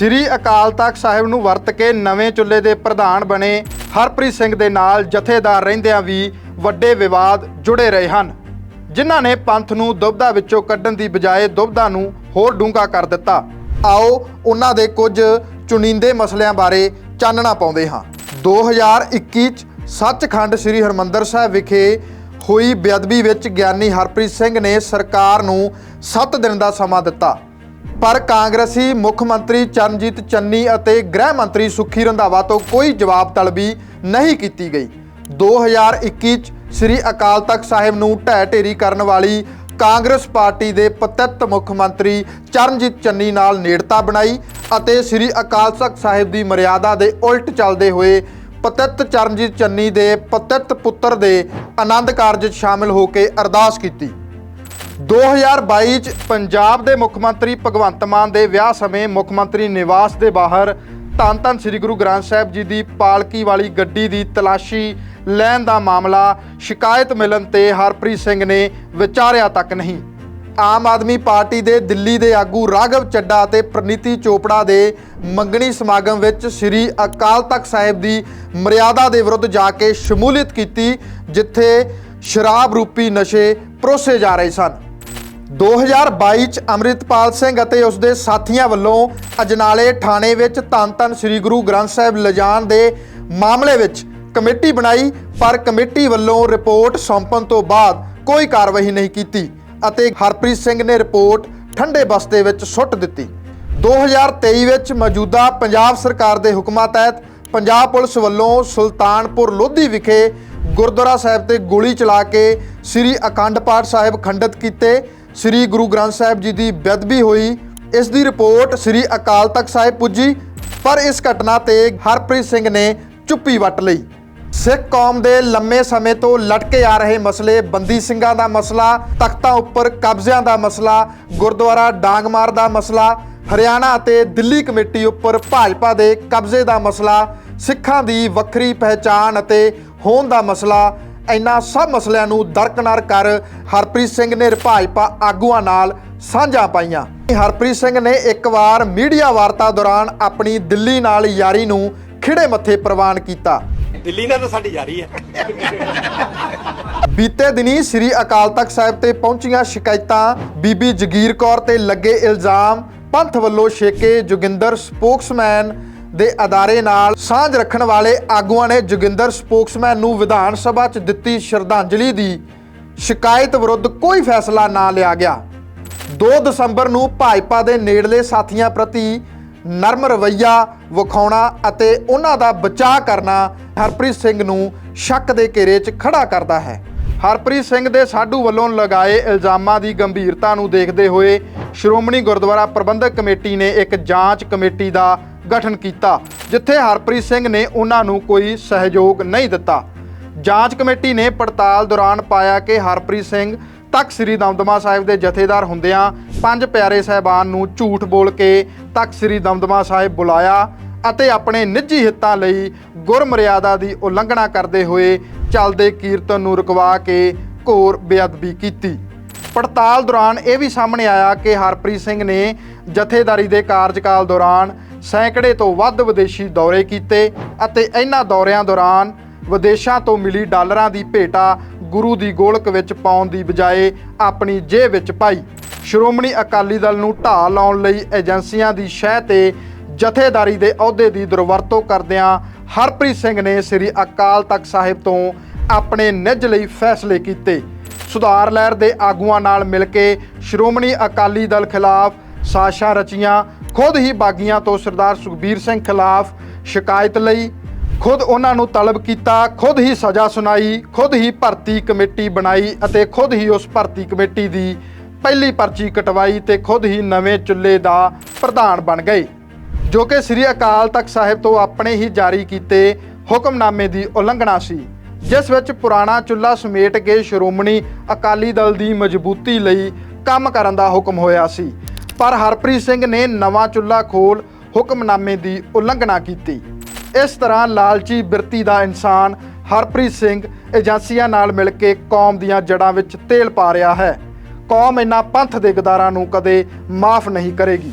ਸ੍ਰੀ ਅਕਾਲ ਤਖਤ ਸਾਹਿਬ ਨੂੰ ਵਰਤ ਕੇ ਨਵੇਂ ਚੁੱਲ੍ਹੇ ਦੇ ਪ੍ਰਧਾਨ ਬਣੇ ਹਰਪ੍ਰੀਤ ਸਿੰਘ ਦੇ ਨਾਲ ਜਥੇਦਾਰ ਰਹਿੰਦਿਆਂ ਵੀ ਵੱਡੇ ਵਿਵਾਦ ਜੁੜੇ ਰਹੇ ਹਨ, ਜਿਨ੍ਹਾਂ ਨੇ ਪੰਥ ਨੂੰ ਦੁਬਧਾ ਵਿੱਚੋਂ ਕੱਢਣ ਦੀ ਬਜਾਏ ਦੁਬਧਾ ਨੂੰ ਹੋਰ ਡੂੰਘਾ ਕਰ ਦਿੱਤਾ। ਆਓ ਉਹਨਾਂ ਦੇ ਕੁਝ ਚੁਣਿੰਦੇ ਮਸਲਿਆਂ ਬਾਰੇ ਚਾਨਣਾ ਪਾਉਂਦੇ ਹਾਂ। 2021 ਚ ਸੱਚਖੰਡ ਸ੍ਰੀ ਹਰਮੰਦਰ ਸਾਹਿਬ ਵਿਖੇ ਹੋਈ ਬੇਅਦਬੀ ਵਿੱਚ ਗਿਆਨੀ ਹਰਪ੍ਰੀਤ ਸਿੰਘ ਨੇ ਸਰਕਾਰ ਨੂੰ 7 ਦਿਨ ਦਾ ਸਮਾਂ ਦਿੱਤਾ। ਪਰ ਕਾਂਗਰਸੀ ਮੁੱਖ ਮੰਤਰੀ ਚਰਨਜੀਤ ਚੰਨੀ ਅਤੇ ਗ੍ਰਹਿ ਮੰਤਰੀ ਸੁਖੀ ਰੰਧਾਵਾ ਤੋਂ ਕੋਈ ਜਵਾਬ ਤਲਬੀ ਨਹੀਂ ਕੀਤੀ ਗਈ। 2021 ਚ ਸ੍ਰੀ ਅਕਾਲ ਤਖਤ ਸਾਹਿਬ ਨੂੰ ਢਹਿ ਢੇਰੀ ਕਰਨ ਵਾਲੀ ਕਾਂਗਰਸ ਪਾਰਟੀ ਦੇ ਪਤਿਤ ਮੁੱਖ ਮੰਤਰੀ ਚਰਨਜੀਤ ਚੰਨੀ ਨਾਲ ਨੇੜਤਾ ਬਣਾਈ ਅਤੇ ਸ੍ਰੀ ਅਕਾਲ ਤਖਤ ਸਾਹਿਬ ਦੀ ਮਰਿਆਦਾ ਦੇ ਉਲਟ ਚੱਲਦੇ ਹੋਏ ਪਤਿਤ ਚਰਨਜੀਤ ਚੰਨੀ ਦੇ ਪਤਿਤ ਪੁੱਤਰ ਦੇ ਆਨੰਦ ਕਾਰਜ 'ਚ ਸ਼ਾਮਿਲ ਹੋ ਕੇ ਅਰਦਾਸ ਕੀਤੀ। 2022 ਚ ਪੰਜਾਬ ਦੇ ਮੁੱਖ ਮੰਤਰੀ ਭਗਵੰਤ ਮਾਨ ਦੇ ਵਿਆਹ ਸਮੇਂ ਮੁੱਖ ਮੰਤਰੀ ਨਿਵਾਸ ਦੇ ਬਾਹਰ ਧੰਨ ਧੰਨ ਸ੍ਰੀ ਗੁਰੂ ਗ੍ਰੰਥ ਸਾਹਿਬ ਜੀ ਦੀ ਪਾਲਕੀ ਵਾਲੀ ਗੱਡੀ ਦੀ ਤਲਾਸ਼ੀ ਲੈਣ ਦਾ ਮਾਮਲਾ ਸ਼ਿਕਾਇਤ ਮਿਲਣ ਤੇ ਹਰਪ੍ਰੀਤ ਸਿੰਘ ਨੇ ਵਿਚਾਰਿਆ ਤੱਕ ਨਹੀਂ। ਆਮ ਆਦਮੀ ਪਾਰਟੀ ਦੇ ਦਿੱਲੀ ਦੇ ਆਗੂ ਰਾਘਵ ਚੱਡਾ ਅਤੇ ਪ੍ਰਨੀਤੀ ਚੋਪੜਾ ਦੇ ਮੰਗਣੀ ਸਮਾਗਮ ਵਿੱਚ ਸ੍ਰੀ ਅਕਾਲ ਤਖਤ ਸਾਹਿਬ ਦੀ ਮਰਿਆਦਾ ਦੇ ਵਿਰੁੱਧ ਜਾ ਕੇ ਸ਼ਮੂਲੀਅਤ ਕੀਤੀ, ਜਿੱਥੇ ਸ਼ਰਾਬ ਰੂਪੀ ਨਸ਼ੇ ਪਰੋਸੇ ਜਾ ਰਹੇ ਸਨ। 2022 ਚ ਅੰਮ੍ਰਿਤਪਾਲ ਸਿੰਘ ਅਤੇ ਉਸ ਦੇ ਸਾਥੀਆਂ ਵੱਲੋਂ ਅਜਨਾਲੇ ਥਾਣੇ ਵਿੱਚ ਧੰਨ ਧੰਨ ਸ੍ਰੀ ਗੁਰੂ ਗ੍ਰੰਥ ਸਾਹਿਬ ਲਿਜਾਣ ਦੇ ਮਾਮਲੇ ਵਿੱਚ ਕਮੇਟੀ ਬਣਾਈ, ਪਰ ਕਮੇਟੀ ਵੱਲੋਂ ਰਿਪੋਰਟ ਸੌਂਪਣ ਤੋਂ ਬਾਅਦ ਕੋਈ ਕਾਰਵਾਈ ਨਹੀਂ ਕੀਤੀ ਅਤੇ ਹਰਪ੍ਰੀਤ ਸਿੰਘ ਨੇ ਰਿਪੋਰਟ ਠੰਡੇ ਬਸਤੇ ਵਿੱਚ ਸੁੱਟ ਦਿੱਤੀ। 2023 ਵਿੱਚ ਮੌਜੂਦਾ ਪੰਜਾਬ ਸਰਕਾਰ ਦੇ ਹੁਕਮਾਂ ਤਹਿਤ ਪੰਜਾਬ ਪੁਲਿਸ ਵੱਲੋਂ ਸੁਲਤਾਨਪੁਰ ਲੋਧੀ ਵਿਖੇ ਗੁਰਦੁਆਰਾ ਸਾਹਿਬ ਤੇ ਗੋਲੀ ਚਲਾ ਕੇ ਸ੍ਰੀ ਅਖੰਡ ਪਾਠ ਸਾਹਿਬ ਖੰਡਿਤ ਕੀਤੇ ਸ੍ਰੀ ਗੁਰੂ ਗ੍ਰੰਥ ਸਾਹਿਬ ਜੀ ਦੀ ਬੇਅਦਬੀ ਹੋਈ। ਇਸ ਦੀ ਰਿਪੋਰਟ ਸ੍ਰੀ ਅਕਾਲ ਤਖਤ ਸਾਹਿਬ ਪੁੱਜੀ, ਪਰ ਇਸ ਘਟਨਾ ਤੇ ਹਰਪ੍ਰੀਤ ਸਿੰਘ ਨੇ ਚੁੱਪੀ ਵੱਟ ਲਈ। ਸਿੱਖ ਕੌਮ ਦੇ ਲੰਮੇ ਸਮੇਂ ਤੋਂ ਲਟਕੇ ਆ ਰਹੇ ਮਸਲੇ, ਬੰਦੀ ਸਿੰਘਾਂ ਦਾ ਮਸਲਾ, ਤਖਤਾਂ ਉੱਪਰ ਕਬਜ਼ਿਆਂ ਦਾ ਮਸਲਾ, ਗੁਰਦੁਆਰਾ ਡਾਂਗਮਾਰ ਦਾ ਮਸਲਾ, ਹਰਿਆਣਾ ਅਤੇ ਦਿੱਲੀ ਕਮੇਟੀ ਉੱਪਰ ਭਾਜਪਾ ਦੇ ਕਬਜ਼ੇ ਦਾ ਮਸਲਾ, ਸਿੱਖਾਂ ਦੀ ਵੱਖਰੀ ਪਹਿਚਾਣ ਅਤੇ ਹੋਣ ਦਾ ਮਸਲਾ ਇਹਨਾਂ ਸਭ ਮਸਲਿਆਂ ਨੂੰ ਦਰਕਨਾਰ ਕਰ ਹਰਪ੍ਰੀਤ ਸਿੰਘ ਨੇ ਭਾਜਪਾ ਆਗੂਆਂ ਨਾਲ ਸਾਂਝਾ ਪਾਈਆਂ। ਹਰਪ੍ਰੀਤ ਸਿੰਘ ਨੇ ਇੱਕ ਵਾਰ ਮੀਡੀਆ ਵਾਰਤਾ ਦੌਰਾਨ ਆਪਣੀ ਦਿੱਲੀ ਨਾਲ ਯਾਰੀ ਨੂੰ ਖਿੜੇ ਮੱਥੇ ਪ੍ਰਵਾਨ ਕੀਤਾ। ਦਿੱਲੀ ਨਾਲ ਤਾਂ ਸਾਡੀ ਯਾਰੀ ਹੈ। ਬੀਤੇ ਦਿਨੀ ਸ੍ਰੀ ਅਕਾਲ ਤਖਤ ਸਾਹਿਬ ਤੇ ਪਹੁੰਚੀਆਂ ਸ਼ਿਕਾਇਤਾਂ ਬੀਬੀ ਜਗੀਰ ਕੌਰ ਤੇ ਲੱਗੇ ਇਲਜ਼ਾਮ ਪੰਥ ਵੱਲੋਂ ਛੇਕੇ ਜੋਗਿੰਦਰ ਸਪੋਕਸਮੈਨ ਦੇ ਅਦਾਰੇ ਨਾਲ ਸਾਂਝ ਰੱਖਣ ਵਾਲੇ ਆਗੂਆਂ ਨੇ ਜੋਗਿੰਦਰ ਸਪੋਕਸਮੈਨ ਨੂੰ ਵਿਧਾਨ ਸਭਾ 'ਚ ਦਿੱਤੀ ਸ਼ਰਧਾਂਜਲੀ ਦੀ ਸ਼ਿਕਾਇਤ ਵਿਰੁੱਧ ਕੋਈ ਫੈਸਲਾ ਨਾ ਲਿਆ ਗਿਆ। 2 ਦਸੰਬਰ ਨੂੰ ਭਾਜਪਾ ਦੇ ਨੇੜਲੇ ਸਾਥੀਆਂ ਪ੍ਰਤੀ ਨਰਮ ਰਵੱਈਆ ਵਿਖਾਉਣਾ ਅਤੇ ਉਹਨਾਂ ਦਾ ਬਚਾਅ ਕਰਨਾ ਹਰਪ੍ਰੀਤ ਸਿੰਘ ਨੂੰ ਸ਼ੱਕ ਦੇ ਘੇਰੇ 'ਚ ਖੜਾ ਕਰਦਾ ਹੈ। ਹਰਪ੍ਰੀਤ ਸਿੰਘ ਦੇ ਸਾਡੂ ਵੱਲੋਂ ਲਗਾਏ ਇਲਜ਼ਾਮਾਂ ਦੀ ਗੰਭੀਰਤਾ ਨੂੰ ਦੇਖਦੇ ਹੋਏ ਸ਼੍ਰੋਮਣੀ ਗੁਰਦੁਆਰਾ ਪ੍ਰਬੰਧਕ ਕਮੇਟੀ ਨੇ ਇੱਕ ਜਾਂਚ ਕਮੇਟੀ ਦਾ ਗਠਨ ਕੀਤਾ, ਜਿੱਥੇ ਹਰਪ੍ਰੀਤ ਸਿੰਘ ਨੇ ਉਹਨਾਂ ਨੂੰ ਕੋਈ ਸਹਿਯੋਗ ਨਹੀਂ ਦਿੱਤਾ। ਜਾਂਚ ਕਮੇਟੀ ਨੇ ਪੜਤਾਲ ਦੌਰਾਨ ਪਾਇਆ ਕਿ ਹਰਪ੍ਰੀਤ ਸਿੰਘ ਤਖਤ ਸ੍ਰੀ ਦਮਦਮਾ ਸਾਹਿਬ ਦੇ ਜਥੇਦਾਰ ਹੁੰਦਿਆਂ ਪੰਜ ਪਿਆਰੇ ਸਾਹਿਬਾਨ ਨੂੰ ਝੂਠ ਬੋਲ ਕੇ ਤਖਤ ਸ੍ਰੀ ਦਮਦਮਾ ਸਾਹਿਬ ਬੁਲਾਇਆ ਅਤੇ ਆਪਣੇ ਨਿੱਜੀ ਹਿੱਤਾਂ ਲਈ ਗੁਰਮਰਿਆਦਾ ਦੀ ਉਲੰਘਣਾ ਕਰਦੇ ਹੋਏ ਚੱਲਦੇ ਕੀਰਤਨ ਨੂੰ ਰੁਕਵਾ ਕੇ ਘੋਰ ਬੇਅਦਬੀ ਕੀਤੀ। ਪੜਤਾਲ ਦੌਰਾਨ ਇਹ ਵੀ ਸਾਹਮਣੇ ਆਇਆ ਕਿ ਹਰਪ੍ਰੀਤ ਸਿੰਘ ਨੇ ਜਥੇਦਾਰੀ ਦੇ ਕਾਰਜਕਾਲ ਦੌਰਾਨ ਸੈਂਕੜੇ ਤੋਂ ਵੱਧ ਵਿਦੇਸ਼ੀ ਦੌਰੇ ਕੀਤੇ ਅਤੇ ਇਹਨਾਂ ਦੌਰਿਆਂ ਦੌਰਾਨ ਵਿਦੇਸ਼ਾਂ ਤੋਂ ਮਿਲੀ ਡਾਲਰਾਂ ਦੀ ਭੇਟਾ ਗੁਰੂ ਦੀ ਗੋਲਕ ਵਿੱਚ ਪਾਉਣ ਦੀ ਬਜਾਏ ਆਪਣੀ ਜੇਬ ਵਿੱਚ ਪਾਈ। ਸ਼੍ਰੋਮਣੀ ਅਕਾਲੀ ਦਲ ਨੂੰ ਢਾਹ ਲਾਉਣ ਲਈ ਏਜੰਸੀਆਂ ਦੀ ਸ਼ਹਿ ਤੇ ਜਥੇਦਾਰੀ ਦੇ ਅਹੁਦੇ ਦੀ ਦੁਰਵਰਤੋਂ ਕਰਦਿਆਂ ਹਰਪ੍ਰੀਤ ਸਿੰਘ ਨੇ ਸ੍ਰੀ ਅਕਾਲ ਤਖਤ ਸਾਹਿਬ ਤੋਂ ਆਪਣੇ ਨਿੱਜ ਲਈ ਫੈਸਲੇ ਕੀਤੇ। ਸੁਧਾਰ ਲਹਿਰ ਦੇ ਆਗੂਆਂ ਨਾਲ ਮਿਲ ਕੇ ਸ਼੍ਰੋਮਣੀ ਅਕਾਲੀ ਦਲ ਖਿਲਾਫ ਸਾਸ਼ਾਂ ਰਚੀਆਂ, ਖੁਦ ਹੀ ਬਾਗੀਆਂ ਤੋਂ ਸਰਦਾਰ ਸੁਖਬੀਰ ਸਿੰਘ ਖਿਲਾਫ ਸ਼ਿਕਾਇਤ ਲਈ, ਖੁਦ ਉਹਨਾਂ ਨੂੰ ਤਲਬ ਕੀਤਾ, ਖੁਦ ਹੀ ਸਜ਼ਾ ਸੁਣਾਈ, ਖੁਦ ਹੀ ਭਰਤੀ ਕਮੇਟੀ ਬਣਾਈ ਅਤੇ ਖੁਦ ਹੀ ਉਸ ਭਰਤੀ ਕਮੇਟੀ ਦੀ ਪਹਿਲੀ ਪਰਚੀ ਕਟਵਾਈ ਤੇ ਖੁਦ ਹੀ ਨਵੇਂ ਚੁੱਲ੍ਹੇ ਦਾ ਪ੍ਰਧਾਨ ਬਣ ਗਏ। ਜੋ ਕਿ ਸ੍ਰੀ ਅਕਾਲ ਤਖਤ ਸਾਹਿਬ ਤੋਂ ਆਪਣੇ ਹੀ ਜਾਰੀ ਕੀਤੇ ਹੁਕਮਨਾਮੇ ਦੀ ਉਲੰਘਣਾ ਸੀ, ਜਿਸ ਵਿੱਚ ਪੁਰਾਣਾ ਚੁੱਲ੍ਹਾ ਸਮੇਟ ਕੇ ਸ਼੍ਰੋਮਣੀ ਅਕਾਲੀ ਦਲ ਦੀ ਮਜ਼ਬੂਤੀ ਲਈ ਕੰਮ ਕਰਨ ਦਾ ਹੁਕਮ ਹੋਇਆ ਸੀ। ਪਰ ਹਰਪ੍ਰੀਤ ਸਿੰਘ ਨੇ ਨਵਾਂ ਚੁੱਲ੍ਹਾ ਖੋਲ ਹੁਕਮਨਾਮੇ ਦੀ ਉਲੰਘਣਾ ਕੀਤੀ। ਇਸ ਤਰ੍ਹਾਂ ਲਾਲਚੀ ਬਿਰਤੀ ਦਾ ਇਨਸਾਨ ਹਰਪ੍ਰੀਤ ਸਿੰਘ ਏਜੰਸੀਆਂ ਨਾਲ ਮਿਲ ਕੇ ਕੌਮ ਦੀਆਂ ਜੜ੍ਹਾਂ ਵਿੱਚ ਤੇਲ ਪਾ ਰਿਹਾ ਹੈ। ਕੌਮ ਇਹਨਾਂ ਪੰਥ ਦੇ ਗਦਾਰਾਂ ਨੂੰ ਕਦੇ ਮਾਫ ਨਹੀਂ ਕਰੇਗੀ।